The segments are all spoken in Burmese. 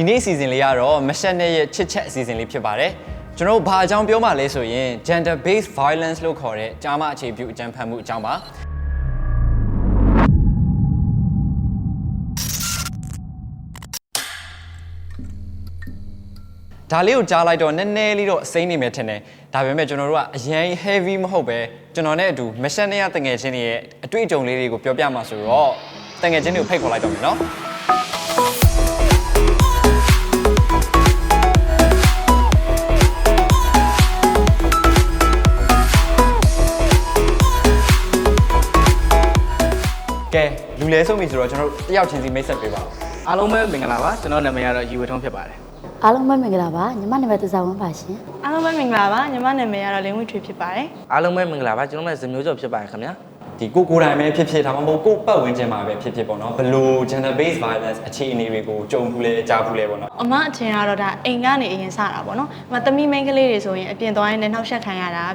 ဒီနေ့အစီအစဉ်လေးကတော့မရှက်နဲ့ရဲ့ချစ်ချက်အစီအစဉ်လေးဖြစ်ပါတယ်ကျွန်တော်တို့ဘာအကြောင်းပြောမှလဲဆိုရင် gender based violence လို့ခေါ်တဲ့ကြားမအခြေပြုအကြမ်းဖက်မှုအကြောင်းပါဒါလေးကိုကြားလိုက်တော့နည်းနည်းလေးတော့အစိမ့်နေမယ်ထင်တယ်ဒါပေမဲ့ကျွန်တော်တို့ကအရင် heavy မဟုတ်ပဲကျွန်တော်နဲ့အတူမရှက်နဲ့ရတငယ်ချင်းတွေရဲ့အတွေ့အကြုံလေးတွေကိုပြောပြမှာဆိုတော့တငယ်ချင်းတွေကိုဖိတ်ခေါ်လိုက်တော့မယ်နော် ကဲလူလဲဆုံးပြီဆိုတော့ကျွန်တော်တို့တယောက်ချင်းစီမိတ်ဆက်ပေးပါဦးအားလုံးပဲမင်္ဂလာပါကျွန်တော်နာမည်ကတော့ယူဝထုံးဖြစ်ပါတယ်အားလုံးပဲမင်္ဂလာပါညီမနာမည်သူစာဝန်းပါရှင်အားလုံးပဲမင်္ဂလာပါညီမနာမည်ကတော့လင်းဝင်းထွေဖြစ်ပါတယ်အားလုံးပဲမင်္ဂလာပါကျွန်တော်လည်းဇမျိုးကျော်ဖြစ်ပါတယ်ခင်ဗျာဒီကိုကိုယ်တိုင်ပဲဖြစ်ဖြစ်ဒါမှမဟုတ်ကိုယ့်ပတ်ဝန်းကျင်မှာပဲဖြစ်ဖြစ်ပေါ့နော်ဘလို့ gender based violence အခြေအနေတွေကိုကြုံဘူးလဲကြားဘူးလဲပေါ့နော်အမအထင်ကတော့ဒါအိမ်ကနေအရင်စတာပေါ့နော်အမသမီးမိန်းကလေးတွေဆိုရင်အပြင်သွားရင်လည်းနှောက်ယှက်ခံရတာဒါ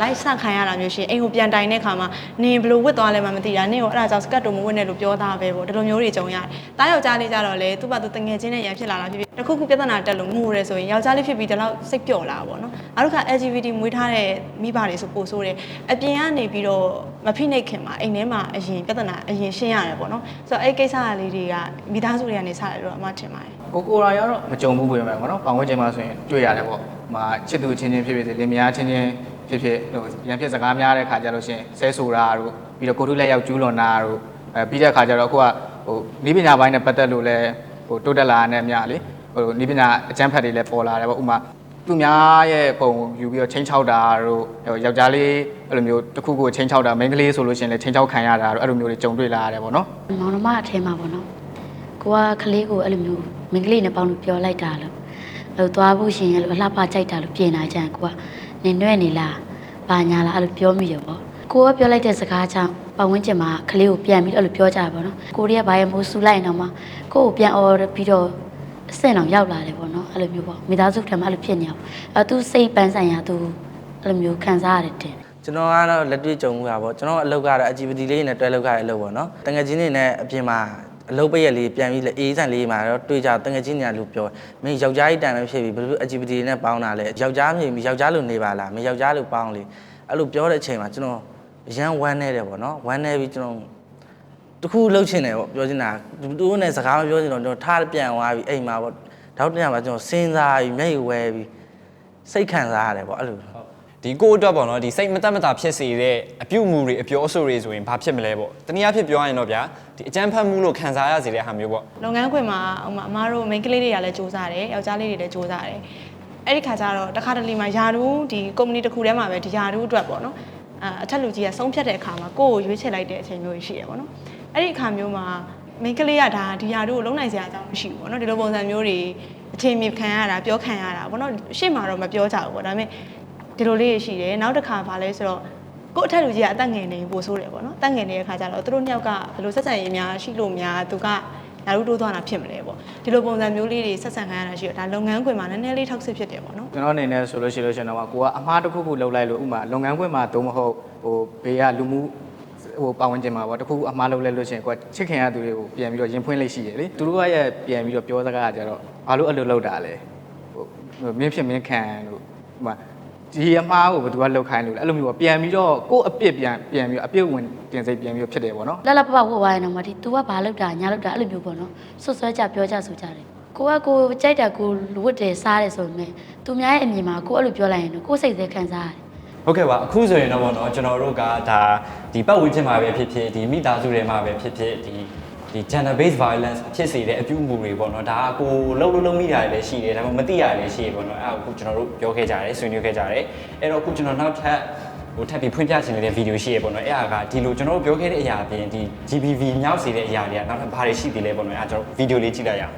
လိုက်ဆခံရတာမျိုးရှိရင်အိမ်ကိုပြန်တိုင်တဲ့ခါမှာနင်ဘလို့ဝတ်သွားလဲမှမသိတာနင်ကိုအဲ့ဒါကြောင့်စကတ်တုံမဝတ်နဲ့လို့ပြောသားပဲပေါ့ဒီလိုမျိုးတွေကြုံရတယ်တားယောက်ျားလေးကြတော့လေသူ့ဘာသူတငယ်ချင်းနဲ့ရန်ဖြစ်လာတာဖြစ်ဖြစ်တစ်ခုခုပြဿနာတက်လို့ငိုရဲဆိုရင်ယောက်ျားလေးဖြစ်ပြီးဒီလောက်စိတ်ပျော့လာပေါ့နော်အဲ့တော့က LGBT မွေးထားတဲ့မိဘတွေဆိုပို့ဆိုးတယ်အပြင်ကနေပြီးတော့မဖိနှိတ်ခင်မှာအိမ်ထဲမှာအရင်ပြဿနာအရင်ရှင်းရတယ်ပေါ့နော်ဆိုတော့အဲ့ကိစ္စလေးတွေကမိသားစုတွေကနေစတယ်လို့အမထင်ပါတယ်ကိုကိုရာရောတော့မကြုံဘူးပြောမယ်ပေါ့နော်ပတ်ဝန်းကျင်မှာဆိုရင်တွေ့ရတယ်ပေါ့ဟိုမှာချစ်သူချင်းချင်းဖြစ်ဖြစ်လင်မယားချင်းချင်း ဖြစ်ဖြစ်ဟိုရန်ဖြစ်စကားများတဲ့ခါကျလို့ရှိရင်ဆဲဆိုတာတို့ပြီးတော့ကိုထုလက်ရောက်ကျူးလွန်တာတို့အဲပြီးတဲ့ခါကျတော့အခုကဟိုနီးပညာပိုင်းနဲ့ပတ်သက်လို့လဲဟိုတိုးတက်လာတဲ့အများလေဟိုနီးပညာအကျန်းဖတ်တွေလည်းပေါ်လာတယ်ပေါ့ဥမာသူများရဲ့ပုံယူပြီးတော့ချင်းချောက်တာတို့ဟိုယောက်ျားလေးအဲ့လိုမျိုးတစ်ခုခုချင်းချောက်တာမိန်းကလေးဆိုလို့ရှိရင်လည်းချင်းချောက်ခံရတာတို့အဲ့လိုမျိုးတွေကြုံတွေ့လာရတယ်ပေါ့နော်မောင်နှမအထဲမှာပေါ့နော်ကိုကကလေးကိုအဲ့လိုမျိုးမိန်းကလေးနဲ့ပေါင်းလို့ပြောလိုက်တာလို့အဲ့လိုသွားဖို့ရှင်အဲ့လိုအလှပကြိုက်တာလို့ပြင်လာကြရင်ကိုက နေနှွဲ့နေလားပါညာလားအဲ့လိုပြောမိရပေါ့ကိုကပြောလိုက်တဲ့စကားကြောင့်ပတ်ဝန်းကျင်မှာကလေးကိုပြန်ပြီးအဲ့လိုပြောကြတာပေါ့နော်ကိုရီးယားဘာရမိုးဆူလိုက်ရင်တော့မှကိုကိုပြန်អော်ပြီးတော့အဆင့်အောင်ရောက်လာတယ်ပေါ့နော်အဲ့လိုမျိုးပေါ့မိသားစုထဲမှာအဲ့လိုဖြစ်နေအောင်အဲ့သူစိတ်ပန်းဆိုင်ရာသူအဲ့လိုမျိုးခံစားရတယ်တင်ကျွန်တော်ကတော့လက်တွေ့ကြုံမှုတာပေါ့ကျွန်တော်အလုပ်ကတော့ activity လေးနဲ့တွဲလုပ်ရတဲ့အလုပ်ပေါ့နော်တငယ်ချင်းတွေနဲ့အပြင်မှာ အလုပ်ပိတ်ရက်လေးပြန်ပြီးလေအေးဆန်လေးမှာတော့တွေ့ကြတငယ်ချင်းတွေကလို့ပြောမင်းယောက်ျားကြီးတန်ပဲဖြစ်ပြီးဘယ်လို activity တွေနဲ့ပေါင်းတာလဲယောက်ျားမြေယောက်ျားလိုနေပါလားမင်းယောက်ျားလိုပေါင်းလေအဲ့လိုပြောတဲ့အချိန်မှာကျွန်တော်အရန်ဝမ်းနေတယ်ပေါ့နော်ဝမ်းနေပြီးကျွန်တော်တခုလှုပ်ချင်တယ်ပေါ့ပြောချင်တာသူတို့နဲ့စကားမပြောချင်တော့ကျွန်တော်ထားပြန်သွားပြီးအိမ်မှာပေါ့တောက်တရမှာကျွန်တော်စဉ်းစားပြီးမျက်ရည်ဝဲပြီးစိတ်ခံစားရတယ်ပေါ့အဲ့လို ဒီကိုယ့်အတွက်ပေါ့နော်ဒီစိတ်မတက်မတာဖြစ်စေတဲ့အပြုတ်မှုတွေအပြောအဆိုတွေဆိုရင်ဘာဖြစ်မလဲပေါ့တနည်းအားဖြင့်ပြောရရင်တော့ဗျာဒီအကြမ်းဖက်မှုလို့ခံစားရစေတဲ့ဟာမျိုးပေါ့လုပ်ငန်းခွင်မှာဟိုမှာအမားတို့မိန်းကလေးတွေကလည်းစူးစမ်းတယ်ယောက်ျားလေးတွေလည်းစူးစမ်းတယ်အဲ့ဒီခါကျတော့တခါတလေမှာယာဒူးဒီကုမ္ပဏီတစ်ခုထဲမှာပဲဒီယာဒူးအတွက်ပေါ့နော်အအထက်လူကြီးကဆုံးဖြတ်တဲ့အခါမှာကိုယ့်ကိုရွေးချယ်လိုက်တဲ့အချိန်မျိုးရှိရပေါ့နော်အဲ့ဒီအခါမျိုးမှာမိန်းကလေးကဒါဒီယာဒူးကိုလုံးနိုင်စရာအကြောင်းမရှိဘူးပေါ့နော်ဒီလိုပုံစံမျိုးတွေအချိန်မြင့်ခံရတာပြောခံရတာပေါ့နော်ရှေ့မှာတော့မပြောကြဘူးပေါ့ဒါပေမဲ့ ဒီလိုလေးရှိတယ်နောက်တစ်ခါဘာလဲဆိုတော့ကို့အထက်လူကြီးကအသက်ငယ်နေပို့ဆိုးတယ်ပေါ့နော်။အသက်ငယ်နေတဲ့ခါကျတော့သူတို့နှစ်ယောက်ကဘယ်လိုဆက်ဆံရေးများရှိလို့များသူကလာလို့တိုးသွားတာဖြစ်မလဲပေါ့။ဒီလိုပုံစံမျိုးလေးတွေဆက်ဆံခံရတာရှိတော့ဒါလုပ်ငန်းခွင်မှာနည်းနည်းလေးထောက်ဆစ်ဖြစ်တယ်ပေါ့နော်ကျွန်တော်အနေနဲ့ဆိုလို့ရှိလို့ရှင်တော့ကိုကအမားတစ်ခုခုလုပ်လိုက်လို့ဥမာလုပ်ငန်းခွင်မှာသို့မဟုတ်ဟိုဘေးကလူမှုဟိုပတ်ဝန်းကျင်မှာပေါ့တစ်ခုခုအမားလုပ်လိုက်လို့ရှင်ကိုကချစ်ခင်ရသူတွေကိုပြန်ပြီးတော့ရင်ဖွင့်လိုက်ရှိရလေသူတို့ကရဲ့ပြန်ပြီးတော့ပြောစကားကကြတော့ဘာလို့အဲ့လိုလုပ်တာလဲဟိုမင်းဖြစ်မင်းခံလို့ဥမာ ဒီအမားကိုဘယ်သူကလောက်ခိုင်းလို့လဲအဲ့လိုမျိုးပေါ့ပြန်ပြီးတော့ကို့အပြစ်ပြန်ပြန်ပြီးတော့အပြစ်ဝင်တင်စိတ်ပြန်ပြီးတော့ဖြစ်တယ်ပေါ့နော်လက်လက်ပပဝတ်သွားရင်တော့မဒီ तू ကဘာလုပ်တာညာလုပ်တာအဲ့လိုမျိုးပေါ့နော်ဆွတ်ဆွဲကြပြောကြဆိုကြတယ်ကိုကကိုကြိုက်တာကိုဝတ်တယ်စားတယ်ဆိုပေမဲ့သူများရဲ့အမြင်မှာကိုအဲ့လိုပြောလိုက်ရင်တော့ကိုစိတ်သေးခံစားရတယ်ဟုတ်ကဲ့ပါအခုဆိုရင်တော့ဗောနော်ကျွန်တော်တို့ကဒါဒီပတ်ဝန်းကျင်မှာပဲဖြစ်ဖြစ်ဒီမိသားစုတွေမှာပဲဖြစ်ဖြစ်ဒီ ဒီ gender based violence ဖြစ်စေတဲ့အပြုအမူတွေပေါ့နော်ဒါကကိုလှုပ်လှုပ်လှုပ်မိတာတွေလည်းရှိတယ်ဒါပေမဲ့မသိရတာလည်းရှိတယ်ပေါ့နော်အဲ့ဒါကိုအခုကျွန်တော်တို့ပြောခဲ့ကြတယ်ဆွေးနွေးခဲ့ကြတယ်အဲ့တော့အခုကျွန်တော်နောက်ထပ်ဟိုထပ်ပြီးဖွင့်ပြချင်တဲ့ဗီဒီယိုရှိရပေါ့နော်အဲ့ဒါကဒီလိုကျွန်တော်တို့ပြောခဲ့တဲ့အရာအပြင်ဒီ GBV မြောက်စေတဲ့အရာတွေကနောက်ထပ်ဘာတွေရှိသေးလဲပေါ့နော်အဲ့ဒါကျွန်တော်ဗီဒီယိုလေးကြည့်လိုက်ရအောင်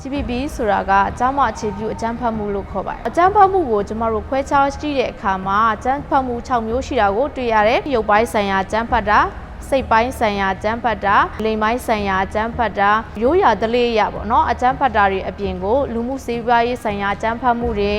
GPB ဆိုတာကအကြမ်းမအခြေပြုအကြမ်းဖက်မှုလို့ခေါ်ပါတယ်။အကြမ်းဖက်မှုကိုကျမတို့ခွဲခြားကြည့်တဲ့အခါမှာအကြမ်းဖက်မှု6မျိုးရှိတာကိုတွေ့ရတယ်။ရုပ်ပိုင်းဆိုင်ရာအကြမ်းဖက်တာ၊ စ စိတ်ပိုင်းဆိုင်ရာအကြမ်းဖက်တာလိမ်ပိုင်းဆိုင်ရာအကြမ်းဖက်တာရိုးရာဓလေ့ရပေါ့နော်အကြမ်းဖက်တာတွေအပြင်ကိုလူမှုစီးပွားရေးဆိုင်ရာအကြမ်းဖက်မှုတွေ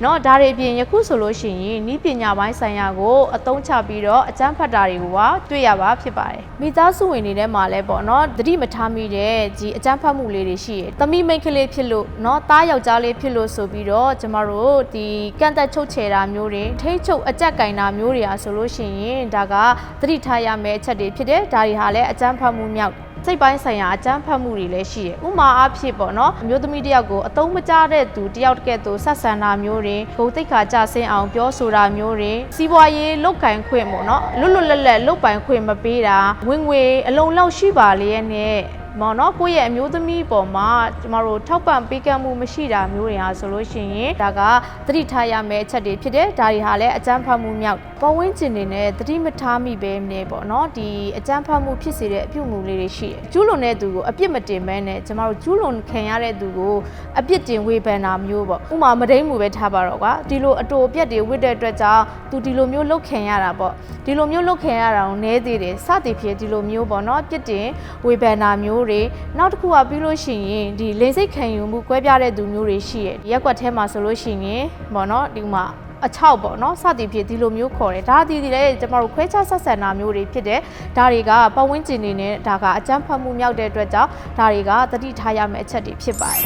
เนาะဒါတွေအပြင်ယခုဆိုလို့ရှိရင်ဤပညာပိုင်းဆိုင်ရာကိုအသုံးချပြီးတော့အကြမ်းဖက်တာတွေကိုပါတွေ့ရပါဖြစ်ပါတယ်မိသားစုဝင်တွေထဲမှာလည်းပေါ့နော်သတိမထားမိတဲ့ဒီအကြမ်းဖက်မှုလေးတွေရှိတယ်။သမီးမိန်းကလေးဖြစ်လို့เนาะသားယောက်ျားလေးဖြစ်လို့ဆိုပြီးတော့ကျမတို့ဒီကန့်သက်ချုပ်ချယ်တာမျိုးတွေထိတ်ချုပ်အကြက်ကင်တာမျိုးတွေအားဆိုလို့ရှိရင်ဒါကသတိထားရမယ့်အချက်တွေ ဖြစ်တယ်။ဒါတွေဟာလည်းအကြမ်းဖက်မှုမြောက်စိတ်ပိုင်းဆိုင်ရာအကြမ်းဖက်မှုတွေလည်းရှိတယ်။ဥမာအားဖြင့်ပေါ့နော်အမျိုးသမီးတစ်ယောက်ကိုအတုံးမကျတဲ့သူတစ်ယောက်တကယ်သူဆက်ဆံတာမျိုးတွေဂုဏ်သိက္ခာကျဆင်းအောင်ပြောဆိုတာမျိုးတွေစီးပွားရေးလုတ်ကင်ခွင့်ပေါ့နော်လွတ်လွတ်လပ်လပ်လုတ်ပိုင်ခွင့်မပေးတာဝင်ငွေအလုံးလောက်ရှိပါလေရဲ့နဲ့ မော်နော်ကိုယ့်ရဲ့အမျိုးသမီးပေါ်မှာကျမတို့ထောက်ပံ့ပေးကမ်းမှုမရှိတာမျိုးတွေဟာဆိုလို့ရှိရင်ဒါကသတိထားရမယ့်အချက်တွေဖြစ်တယ်ဒါတွေဟာလည်းအကြမ်းဖက်မှုမြောက်ပတ်ဝန်းကျင်တွေနဲ့သတိမထားမိပဲနဲ့ပေါ့နော်ဒီအကြမ်းဖက်မှုဖြစ်စေတဲ့အပြုအမူလေးတွေရှိတယ်ကျူးလွန်တဲ့သူကိုအပြစ်မတင်ဘဲနဲ့ကျမတို့ကျူးလွန်ခံရတဲ့သူကိုအပြစ်တင်ဝေဖန်တာမျိုးပေါ့ဥမာမဒိမ့်မှုပဲထားပါတော့ကွာဒီလိုအတူအပြက်တွေဝစ်တဲ့အတွက်ကြောင့်သူဒီလိုမျိုးလုတ်ခံရတာပေါ့ဒီလိုမျိုးလုတ်ခံရတာကိုနည်းသေးတယ်စသည်ဖြင့်ဒီလိုမျိုးပေါ့နော်ပြစ်တင်ဝေဖန်တာမျိုးတွေနောက်တစ်ခုကပြီးလို့ရှိရင်ဒီလိန်စိတ်ခံယူမှုကွဲပြားတဲ့သူမျိုးတွေရှိရဲ့ဒီရက်ကွက်ထဲမှာဆိုလို့ရှိရင်ပေါ့နော်ဒီမှာအချောက်ပေါ့နော်စသည်ဖြင့်ဒီလိုမျိုးခေါ်တယ်ဒါအဒီဒီလည်းကျမတို့ခွဲခြားဆက်ဆံတာမျိုးတွေဖြစ်တယ်ဒါတွေကပတ်ဝန်းကျင်တွေနဲ့ဒါကအကြမ်းဖက်မှုမြောက်တဲ့အတွက်ကြောင့်ဒါတွေကတတိထားရမယ့်အချက်တွေဖြစ်ပါတယ်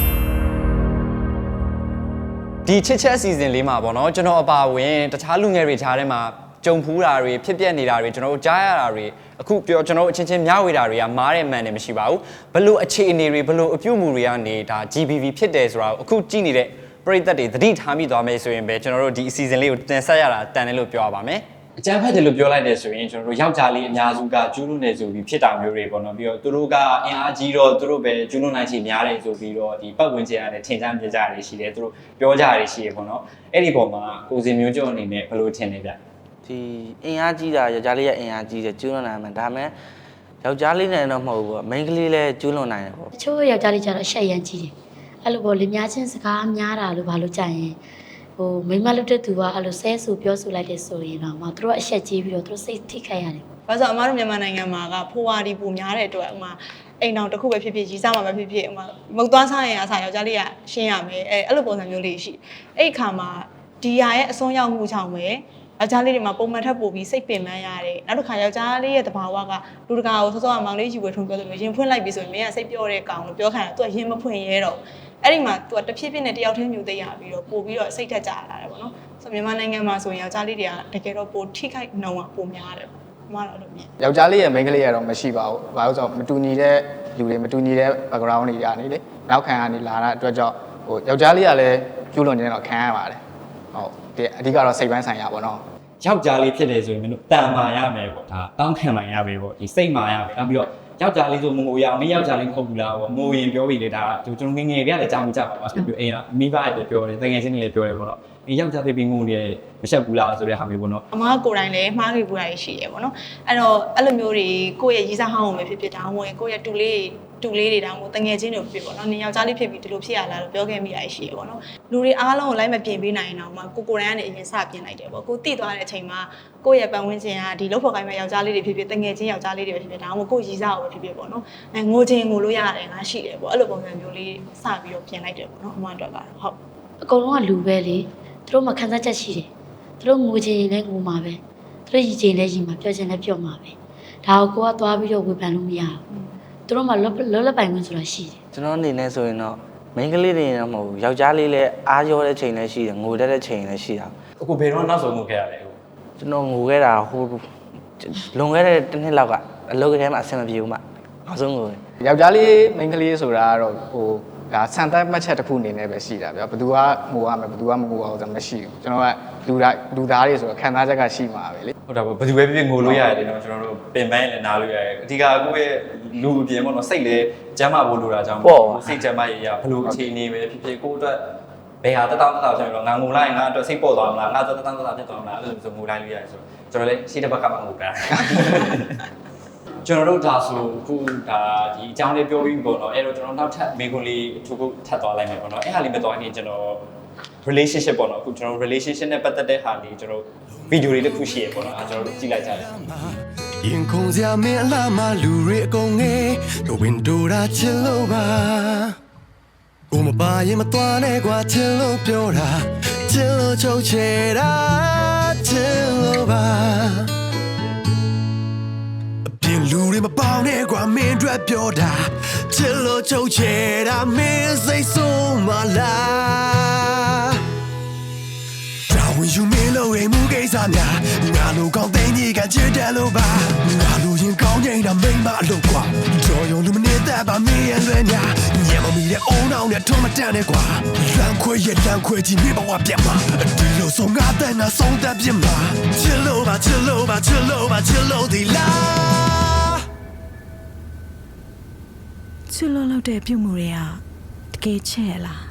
ဒီချစ်ချက်အစီအစဉ်လေးမှာပေါ့နော်ကျွန်တော်အပါဝင်တခြားလူငယ်တွေခြားထဲမှာ ကြုံဖူးတာတွေဖြစ်ပျက်နေတာတွေကျွန်တော်တို့ကြားရတာတွေအခုပြောကျွန်တော်တို့အချင်းချင်းမျှဝေတာတွေကမားတဲ့မှန်တယ်မရှိပါဘူးဘလို့အခြေအနေတွေဘလို့အပြုတ်မှုတွေကနေဒါ GBV ဖြစ်တယ်ဆိုတာကိုအခုကြည့်နေတဲ့ပရိသတ်တွေသတိထားမိသွားမယ်ဆိုရင်ပဲကျွန်တော်တို့ဒီအစီအစဉ်လေးကိုတင်ဆက်ရတာတန်တယ်လို့ပြောရပါမယ်အကြမ်းဖက်တယ်လို့ပြောလိုက်တယ်ဆိုရင်ကျွန်တော်တို့ယောက်ျားလေးအများစုကကျူးလွန်နေဆိုပြီးဖြစ်တာမျိုးတွေပေါ့နော်ပြီးတော့သူတို့ကအင်အားကြီးတော့သူတို့ပဲကျူးလွန်နိုင်ချေများတယ်ဆိုပြီးတော့ဒီပတ်ဝန်းကျင်ကနေထင်ရှားမြင်ကြရတယ်ရှိတယ်သူတို့ပြောကြရတယ်ရှိတယ်ပေါ့နော်အဲ့ဒီပုံမှာကိုစင်မျိုးကျော်အနေနဲ့ဘယ်လိုထင်နေဗျ ဒီအင်အားကြီးတာယောက်ျားလေးရဲ့အင်အားကြီးတယ်ကျူးလွန်နိုင်မှာဒါပေမဲ့ယောက်ျားလေးနဲ့တော့မဟုတ်ဘူးပေါ့မိန်းကလေးလည်းကျူးလွန်နိုင်တယ်ပေါ့တချို့ယောက်ျားလေးကျတော့အဆက်ရမ်းကြီးတယ်အဲ့လိုပေါ့လေများချင်းစကားများတာလို့ဘာလို့ကြရင်ဟိုမိန်းမလုပ်တဲ့သူကအဲ့လိုဆဲဆူပြောဆူလိုက်တဲ့ဆိုရင်တော့မသူတို့အဆက်ကြီးပြီးတော့သူတို့စိတ်ထိခိုက်ရတယ်ဘာလို့ဆိုအမားတို့မြန်မာနိုင်ငံမှာကဖိုးဝါဒီပူများတဲ့အတွက်ဥမာအိမ်တော်တစ်ခုပဲဖြစ်ဖြစ်ကြီးစားမှာပဲဖြစ်ဖြစ်ဥမာမုတ်သွားစားရင်အစားယောက်ျားလေးကရှင်းရမယ်အဲအဲ့လိုပုံစံမျိုးလေးရှိအဲ့ဒီခါမှာဒီဟာရဲ့အစွန်းရောက်မှုကြောင့်ပဲ ယောက်ျားလေးတွေမှာပုံမှန်ထပ်ပို့ပြီးစိတ်ပင်ပန်းရတယ်နောက်တစ်ခါယောက်ျားလေးရဲ့တဘာဝကလူတကာကိုစောစောကမောင်လေးယူဝယ်ထုံပြောသလိုရင်ဖွင့်လိုက်ပြီဆိုရင်မင်းကစိတ်ပြောတဲ့ကောင်လို့ပြောခံတာသူကရင်မဖွင့်ရဲတော့အဲ့ဒီမှာသူကတဖြည်းဖြည်းနဲ့တယောက်တည်းမြူသိရပြီးတော့ပို့ပြီးတော့စိတ်ထက်ကြလာတယ်ပေါ့နော်ဆိုမြန်မာနိုင်ငံမှာဆိုရင်ယောက်ျားလေးတွေကတကယ်တော့ပိုထိခိုက်နှုံကပိုများတယ်ပေါ့အမကတော့အဲ့လိုမြင်ယောက်ျားလေးရဲ့မိန်းကလေးကတော့မရှိပါဘူး။ဘာလို့ဆိုတော့မတူညီတဲ့လူတွေမတူညီတဲ့ background တွေကနေလေနောက်ခံကနေလာတာအတွက်ကြောင့်ဟိုယောက်ျားလေးကလည်းကျူးလွန်နေတော့ခံရပါတယ်။ဟုတ်ဒီအဓိကတော့စိတ်ပိုင်းဆိုင်ရာပေါ့နော် ယောက်ျားလေးဖြစ်တယ်ဆိုရင်မင်းတို့တန်မာရမယ်ပေါ့ဒါတောင်းခံမှန်ရမယ်ပေါ့ဒီစိတ်မာရမယ်နောက်ပြီးတော့ယောက်ျားလေးဆိုမငိုရအောင်မင်းယောက်ျားလေးမဟုတ်ဘူးလားပေါ့ငိုရင်ပြောပြီးလေဒါကျွန်တော်ငငယ်ကလည်းကြောင်မကြပါဘူးပြောအိမ်ကမိဘလည်းပြောတယ်တကယ်ချင်းလည်းပြောတယ်ပေါ့နော်ဒီယောက်ျားလေးပြီးငိုနေမရှက်ဘူးလားဆိုတဲ့ဟာမျိုးပေါ့နော်အမားကိုယ်တိုင်လည်းမှားခဲ့ပူတာရှိရပေါ့နော်အဲ့တော့အဲ့လိုမျိုးတွေကိုယ့်ရဲ့ရီးစားဟောင်းကိုပဲဖြစ်ဖြစ်တောင်းဝင်ကိုယ့်ရဲ့တူလေး တူလေးတွေတောင်းဝင်တငယ်ချင်းတွေဖြစ်ပေါ့နော်နင်ယောက်ျားလေးဖြစ်ပြီးဒီလိုဖြစ်ရလားလို့ပြောခဲ့မိရရှိရပေါ့နော်လူတွေအားလုံးကိုလိုက်မပြင်ပေးနိုင်တော့မှကိုကိုယ်တိုင်ကနေအရင်စပြင်လိုက်တယ်ပေါ့ကိုတိသွားတဲ့အချိန်မှာကိုယ့်ရဲ့ပတ်ဝန်းကျင်ကဒီလောက်ဖို့ကိုင်းမဲ့ယောက်ျားလေးတွေဖြစ်ဖြစ်တငယ်ချင်းယောက်ျားလေးတွေပဲဖြစ်ဖြစ်ဒါမှမဟုတ်ကိုယ့်ရီးစားကိုပဲဖြစ်ဖြစ်ပေါ့နော်အဲငိုချင်းငိုလို့ရတယ်ငါရှိတယ်ပေါ့အဲ့လိုပုံစံမျိုးလေးစပြီးတော့ပြင်လိုက်တယ်ပေါ့နော်အမအတွက်ကတော့ဟုတ်အကုန်လုံးကလူပဲလေသူတို့မှခံစားချက်ရှိတယ်သူတို့ငိုချင်ရင်လည်းငိုမှာပဲသူတို့ရည်ချင်လည်းရည်မှာပြောချင်လည်းပြောမှာပဲဒါကိုကိုကသွားပြီးတော့ဝေဖန်လို့မရဘူး သူတို့မှလောလောလပိုင်ခွင့်ဆိုတာရှိတယ်ကျွန်တော်အနေနဲ့ဆိုရင်တော့မိန်းကလေးတွေတော့မဟုတ်ဘူးယောက်ျားလေးလည်းအားရောတဲ့ချိန်လည်းရှိတယ်ငိုတတ်တဲ့ချိန်လည်းရှိတာအခုဘယ်တော့နောက်ဆုံးငိုခဲ့ရလဲအခုကျွန်တော်ငိုခဲ့တာဟိုလွန်ခဲ့တဲ့တစ်နှစ်လောက်ကအလုပ်ကထဲမှာအဆင်မပြေဘူးမှနောက်ဆုံးငိုတယ်။ယောက်ျားလေးမိန်းကလေးဆိုတာကတော့ဟို ဒါစံသက်မှတ်ချက်တစ်ခုအနေနဲ့ပဲရှိတာဗျာ။ဘယ်သူကငိုရမယ်ဘယ်သူကမငိုအောင်ဆိုတာမရှိဘူး။ကျွန်တော်ကလူသားလူသားတွေဆိုတော့ခံစားချက်ကရှိမှာပဲလေဟုတ်တာပေါ့ဘယ်သူပဲဖြစ်ဖြစ်ငိုလို့ရတယ်နော်ကျွန်တော်တို့ပင်ပန်းလည်းနားလို့ရတယ်အဓိကကိုယ့်ရဲ့လူအပြင်ပေါ့နော်စိတ်လည်းကျမ်းမာဖို့လိုတာကြောင့်စိတ်ကျမ်းမာရေးရဘလို့အခြေအနေပဲဖြစ်ဖြစ်ကိုယ့်အတွက်ဘယ်ဟာတတောင်းတတောင်းဖြစ်လို့ငါငိုလိုက်ရင်ငါအတွက်စိတ်ပေါ့သွားမလားငါအတွက်တတောင်းတတောင်းဖြစ်သွားမလားအဲ့လိုဆိုငိုလိုက်လို့ရတယ်ဆိုကျွန်တော်လည်းရှိတဲ့ဘက်ကမှငိုတာ ကျွန်တော်တို့ဒါဆိုအခုဒါဒီအကြောင်းလေးပြောပြီးပေါ့နော်အဲ့တော့ကျွန်တော်နောက်ထပ်မေခွန်းလေးအထူးခုထပ်သွားလိုက်မယ်ပေါ့နော်အဲ့ဟာလေးမသွားခင်ကျွန်တော် relationship ပေါ့နော်အခုကျွန်တော် relationship နဲ့ပတ်သက်တဲ့ဟာလေးကျွန်တော်ဗီဒီယိုလေးတစ်ခုရှိရပေါ့နော်အဲကျွန်တော်တို့ကြည့်လိုက်ကြတယ်ရင်ခုန်စရာမင်းအလားမလူတွေအကုန်ငယ်တို့ဝင်ဒိုရာချစ်လို့ပါကိုမပါရင်မသွားနဲ့ကွာချစ်လို့ပြောတာချစ်လို့ချုပ်ချယ်တာချစ်လို့ပါအပြင် လူတွေမပေါင်းနဲ့ကွာမင်းအတွက်ပြောတာချစ်လို့ချုပ်ချယ်တာမင်းစိတ်ဆုံးမလားဒါဝင်ယူမင်းလို့ရိမ်မှုကိစ္စများငါလိုကောင်းသိကြီးကချစ်တယ်လို့ပါငါလိုရင်ကောင်းနေတာမိမ့်မလို့ကွာကြော်ရုံလူမနေတဲ့ပါမင်းရဲ့လွဲညာညမမီတဲ့အုံအောင်နဲ့ထုံးမတန်နဲ့ကွာလမ်းခွဲရဲ့လမ်းခွဲကြီးမိဘဝပြတ်မှာဒီလိုဆုံးငါတဲ့ငါဆုံးတတ်ပြစ်မှာချစ်လို့ပါချစ်လို့ပါချစ်လို့ပါချစ်လို့ဒီလား ချစ်လို့လုပ်တဲ့ပြုမှုတွေကတကယ်ချစ်ရလား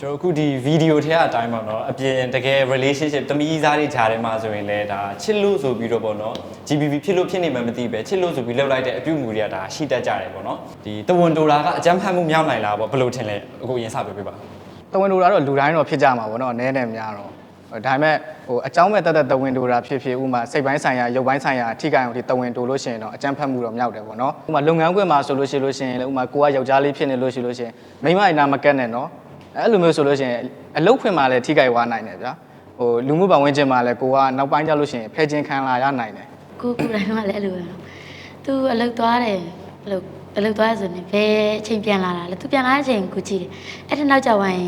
ကျွန်တော်အခုဒီဗီဒီယိုထဲအတိုင်းပေါ့နော်အပြင်တကယ် relationship တမီးသားတွေဂျာထဲမှာဆိုရင်လည်းဒါချစ်လို့ဆိုပြီးတော့ပေါ့နော် GBB ဖြစ်လို့ဖြစ်နေမှမသိပဲချစ်လို့ဆိုပြီးလှုပ်လိုက်တဲ့အပြုအမူတွေကဒါရှိတတ်ကြတယ်ပေါ့နော်ဒီတဝန်တိုတာကအကြမ်းဖက်မှုမြောက်နိုင်လားပေါ့ဘယ်လိုထင်လဲအခုအရင်စပြောပြပါတဝင်ဒိုတာတော့လူတိုင်းတော့ဖြစ်ကြမှာပေါ့နော်နည်းနည်းများတော့ ဒါပေမဲ့ဟိုအကြောင်းမဲ့တက်တက်တဝင်ဒိုတာဖြစ်ဖြစ်ဥမာစိတ်ပိုင်းဆိုင်ရာရုပ်ပိုင်းဆိုင်ရာအထိကံကိုဒီတဝင်ဒိုလို့ရှိရင်တော့အကျန်းဖတ်မှုတော့မြောက်တယ်ပေါ့နော်ဥမာလုပ်ငန်းခွင်မှာဆိုလို့ရှိလို့ရှိရင်လည်းဥမာကိုကယောက်ျားလေးဖြစ်နေလို့ရှိလို့ရှိရင်မိန်းမအိမ်နာမကက်နဲ့နော်အဲ့လိုမျိုးဆိုလို့ရှိရင်အလုပ်ခွင်မှာလည်းထိကြိုက်သွားနိုင်တယ်ဗျာဟိုလူမှုပတ်ဝန်းကျင်မှာလည်းကိုကနောက်ပိုင်းကျလို့ရှိရင်ဖဲချင်းခံလာရနိုင်တယ်ကိုကိုယ်တိုင်ကလည်းအဲ့လိုပဲသူအလုပ်သွားတယ်အလုပ်အလုပ်သွားရဆိုရင်ဘယ်အချိန်ပြန်လာတာလဲသူပြန်လာတဲ့အချိန်ကိုကြည့်တယ်အဲ့ထနောက်ကျဝိုင်း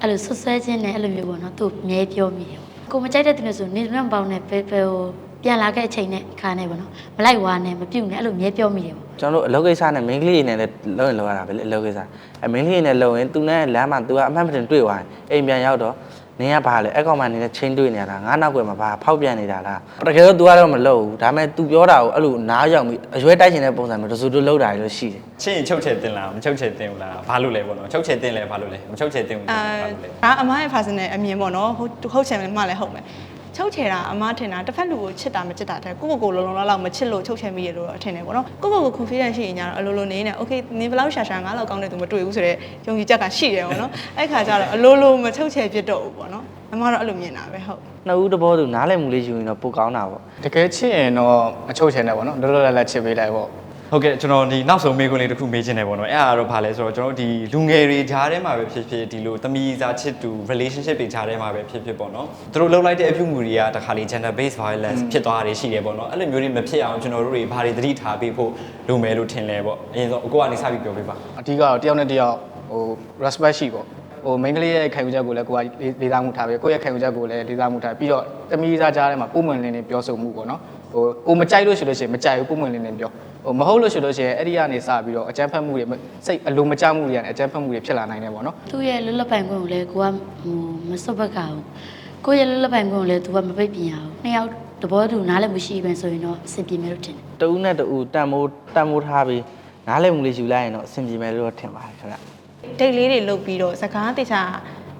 အဲ့လိုဆွဆွဲခြင်းနဲ့အဲ့လိုမျိုးပေါ့နော်သူအမြဲပြောမိတယ်ကိုမကြိုက်တဲ့သူနဲ့ဆိုနေမပေါင်းနဲ့ဘယ်ဘယ်ဟိုပြန်လာခဲ့အချိန်နဲ့ခါနဲ့ပေါ့နော်မလိုက်ဝါနဲ့မပြုတ်နဲ့အဲ့လိုအမြဲပြောမိတယ်ပေါ့ကျွန်တော်တို့အလုပ်ကိစ္စနဲ့ main ကလေးနဲ့လည်းလုပ်ရင်လုပ်ရတာပဲလေအလုပ်ကိစ္စအဲ main ကလေးနဲ့လုပ်ရင်သူနဲ့လမ်းမှာ तू ကအမှန်မတင်တွေ့သွားရင်အိမ်ပြန်ရောက်တော့ နင်ကဘာလဲအကောင်မနေနဲ့ချင်းတွေ့နေရတာငါနောက်ကွယ်မှာဘာဖောက်ပြန်နေတာလားတကယ်တော့ तू ကတော့မလုပ်ဘူးဒါပေမဲ့ तू ပြောတာကိုအဲ့လိုနားရောက်ပြီးအရွယ်တိုက်ချင်တဲ့ပုံစံမျိုးတစုတူလောက်တာလို့ရှိတယ်ချစ်ရင်ချုပ်ချယ်တင်လားမချုပ်ချယ်တင်ဘူးလားဘာလို့လဲပေါ့နော်ချုပ်ချယ်တင်လဲဘာလို့လဲမချုပ်ချယ်တင်ဘူးအာလားဘာလို့လဲဒါအမရဲ့ personal အမြင်ပေါ့နော်ဟုတ်ဟုတ်ချင်မှလည်းဟုတ်မယ် ချုပ်ချယ်တာအမထင်တာတစ်ဖက်လူကိုချစ်တာမချစ်တာတဲ့ကိုယ့်ကိုယ်ကိုလုံးလုံးလောက်မချစ်လို့ချုပ်ချယ်မိရလို့တော့ထင်တယ်ပေါ့နော်ကိုယ့်ကိုယ်ကို confidence ရှိရင်ညာတော့အလိုလိုနေနေ okay နင်ဘယ်လောက်ရှာရှာငါလောက်ကောင်းတဲ့သူမတွေ့ဘူးဆိုတော့ယုံကြည်ချက်ကရှိတယ်ပေါ့နော်အဲ့ခါကျတော့အလိုလိုမချုပ်ချယ်ဖြစ်တော့ဘူးပေါ့နော်အမကတော့အဲ့လိုမြင်တာပဲဟုတ်နှစ်ဦးတဘောသူနားလည်မှုလေးယူရင်တော့ပိုကောင်းတာပေါ့တကယ်ချစ်ရင်တော့မချုပ်ချင်နဲ့ပေါ့နော်လောလောလတ်လတ်ချစ်ပေးလိုက်ပေါ့ ဟုတ်ကဲ့ကျွန်တော်ဒီနောက်ဆုံးမေးခွန်းလေးတစ်ခုမေးချင်တယ်ပေါ့နော်အဲ့ဒါတော့ဘာလဲဆိုတော့ကျွန်တော်တို့ဒီလူငယ်တွေဂျားထဲမှာပဲဖြစ်ဖြစ်ဒီလိုတမီးစားချစ်သူ relationship တွေဂျားထဲမှာပဲဖြစ်ဖြစ်ပေါ့နော်သူတို့လှုပ်လိုက်တဲ့အပြုအမူတွေကတခါလေ gender based violence ဖြစ်သွားတာတွေရှိတယ်ပေါ့နော်အဲ့လိုမျိုးတွေမဖြစ်အောင်ကျွန်တော်တို့တွေဘာတွေသတိထားပေးဖို့လိုမယ်လို့ထင်လဲပေါ့အရင်ဆုံးအကိုကနေစပြီးပြောပေးပါအဓိကတော့တယောက်နဲ့တယောက်ဟို respect ရှိပေါ့ဟို main ကလေးရဲ့ခံယူချက်ကိုလည်းကိုကလေးစားမှုထားပြီးကိုယ့်ရဲ့ခံယူချက်ကိုလည်းလေးစားမှုထားပြီးတော့တမီးစားကြားထဲမှာပုံမှန်လင်းလင်းပြောဆိုမှုပေါ့နော်ဟိုကိုမကြိုက်လို့ရှိလို့ရှိရင်မကြိုက်ဘူးပုံမှန်လင်းလင်းပြော ဟိုမဟုတ်လို့ရှိလို့ရှိရင်အဲ့ဒီကနေစပြီးတော့အကြမ်းဖက်မှုတွေစိတ်အလိုမကျမှုတွေကနေအကြမ်းဖက်မှုတွေဖြစ်လာနိုင်တယ်ပေါ့နော်သူ့ရဲ့လွတ်လပ်ပိုင်ခွင့်ကိုလည်းကိုကဟိုမစွတ်ဘက်ကဘူးကိုယ့်ရဲ့လွတ်လပ်ပိုင်ခွင့်ကိုလည်းသူကမပိတ်ပင်ရဘူးနှစ်ယောက်တဘောတူနားလည်းမရှိဘဲဆိုရင်တော့အဆင်ပြေမယ်လို့ထင်တယ်တဦးနဲ့တဦးတန်မိုးတန်မိုးထားပြီးနားလည်မှုလေးယူလိုက်ရင်တော့အဆင်ပြေမယ်လို့တော့ထင်ပါတယ်ခင်ဗျဒိတ်လေးတွေလုပ်ပြီးတော့စကားတေချာ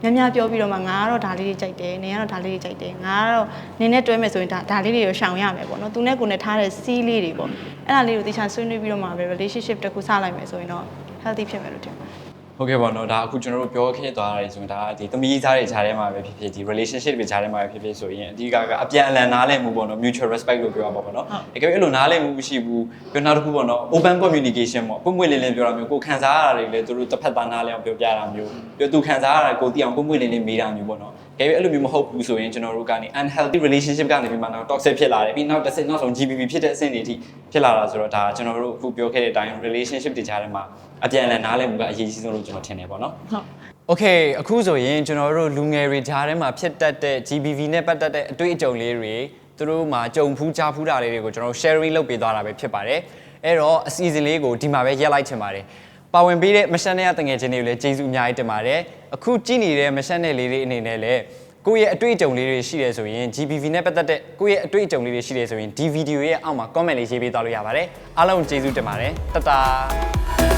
များများပြောပြီးတော့မှငါကတော့ဒါလေးတွေကြိုက်တယ်နင်ကတော့ဒါလေးတွေကြိုက်တယ်ငါကတော့နင်နဲ့တွဲမယ်ဆိုရင်ဒါဒါလေးတွေရောရှောင်ရမယ်ပေါ့နော်သူနဲ့ကိုယ်နဲ့ထားတဲ့စီးလေးတွေပေါ့အဲ့ဒါလေးကိုတေချာဆွေးနွေးပြီးတော့မှပဲ relationship တစ်ခုစလိုက်မယ်ဆိုရင်တော့ healthy ဖြစ်မယ်လို့ထင်ပါတယ် ဟုတ်ကဲ့ပါတော့ဒါအခုကျွန်တော်တို့ပြောခဲ့သွားတာတွေဆိုရင်ဒါဒီသမီးသားတွေဂျားထဲမှာပဲဖြစ်ဖြစ်ဒီ relationship တွေဂျားထဲမှာပဲဖြစ်ဖြစ်ဆိုရင်အဓိကကအပြန်အလှန်နားလည်မှုပေါ့နော် mutual respect လို့ပြောရပါပေါ့နော်တကယ်အဲ့လိုနားလည်မှုမရှိဘူးပြောနောက်တစ်ခုပေါ့နော် open communication ပေါ့ပွင့်ပွင့်လင်းလင်းပြောတာမျိုးကိုခံစားရတာတွေလည်းသူတို့တစ်ဖက်သားနားလည်အောင်ပြောပြတာမျိုးပြောသူခံစားရတာကိုသိအောင်ပွင့်ပွင့်လင်းလင်းမေးတာမျိုးပေါ့နော်တကယ်အဲ့လိုမျိုးမဟုတ်ဘူးဆိုရင်ကျွန်တော်တို့ကနေ unhealthy relationship ကနေပြီးမှတော့ toxic ဖြစ်လာတယ်ပြီးနောက်တစ်ဆင့်နောက်ဆုံး GBB ဖြစ်တဲ့အဆင့်တွေအထိဖြစ်လာတာဆိုတော့ဒါကျွန်တော်တို့အခုပြောခဲ့တဲ့အတိုင်း relationship တွေကြားထဲမှာ အပြန်အလှန်နားလဲမှုကအရေးကြီးဆုံးလို့ကျွန်တော်ထင်တယ်ပေါ့နော်ဟုတ် Okay အခုဆိုရင်ကျွန်တော်တို့လူငယ်တွေဓာတ်ထဲမှာဖြစ်တတ်တဲ့ GBV နဲ့ပတ်သက်တဲ့အတွေ့အကြုံလေးတွေသူတို့မှာကြုံဖူးကြားဖူးတာလေးတွေကိုကျွန်တော် sharing လုပ်ပေးသွားတာပဲဖြစ်ပါတယ်အဲ့တော့အစီအစဉ်လေးကိုဒီမှာပဲရက်လိုက်ချင်ပါတယ်ပါဝင်ပေးတဲ့မရှန်တဲ့တငယ်ချင်းတွေကိုလည်းကျေးဇူးအများကြီးတင်ပါတယ်အခုကြည့်နေတဲ့မရှန်တဲ့လေးတွေအနေနဲ့လည်းကိုယ့်ရဲ့အတွေ့အကြုံလေးတွေရှိတယ်ဆိုရင် GBV နဲ့ပတ်သက်တဲ့ကိုယ့်ရဲ့အတွေ့အကြုံလေးတွေရှိတယ်ဆိုရင်ဒီဗီဒီယိုရဲ့အောက်မှာ comment လေးရေးပေးသွားလို့ရပါတယ်အားလုံးကျေးဇူးတင်ပါတယ်တတား